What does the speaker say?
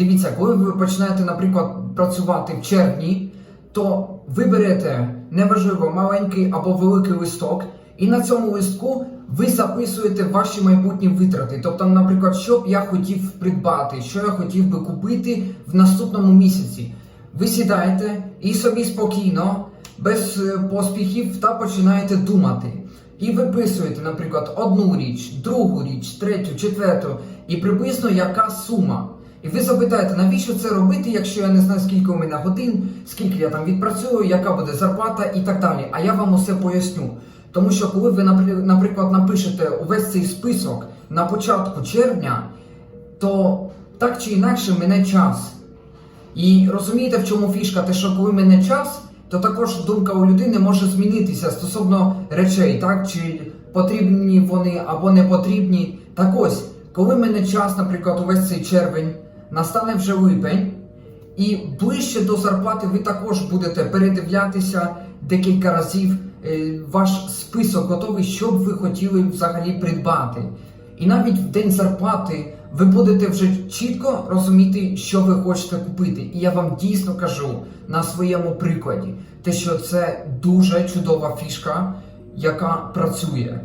Дивіться, коли ви починаєте, наприклад, працювати в червні, то ви берете неважливо маленький або великий листок, і на цьому листку ви записуєте ваші майбутні витрати. Тобто, наприклад, що б я хотів придбати, що я хотів би купити в наступному місяці. Ви сідаєте і собі спокійно, без е, поспіхів, та починаєте думати. І виписуєте, наприклад, одну річ, другу річ, третю, четверту, і приблизно яка сума. І ви запитаєте, навіщо це робити, якщо я не знаю, скільки у мене годин, скільки я там відпрацюю, яка буде зарплата і так далі. А я вам усе поясню. Тому що коли ви, наприклад, напишете увесь цей список на початку червня, то так чи інакше мене час. І розумієте, в чому фішка? Те, що коли мене час, то також думка у людини може змінитися стосовно речей, так? Чи потрібні вони або не потрібні. Так ось, коли мене час, наприклад, увесь цей червень, настане вже липень, і ближче до зарплати ви також будете передивлятися декілька разів е, ваш список готовий, що б ви хотіли взагалі придбати. І навіть в день зарплати ви будете вже чітко розуміти, що ви хочете купити. І я вам дійсно кажу на своєму прикладі, те, що це дуже чудова фішка, яка працює.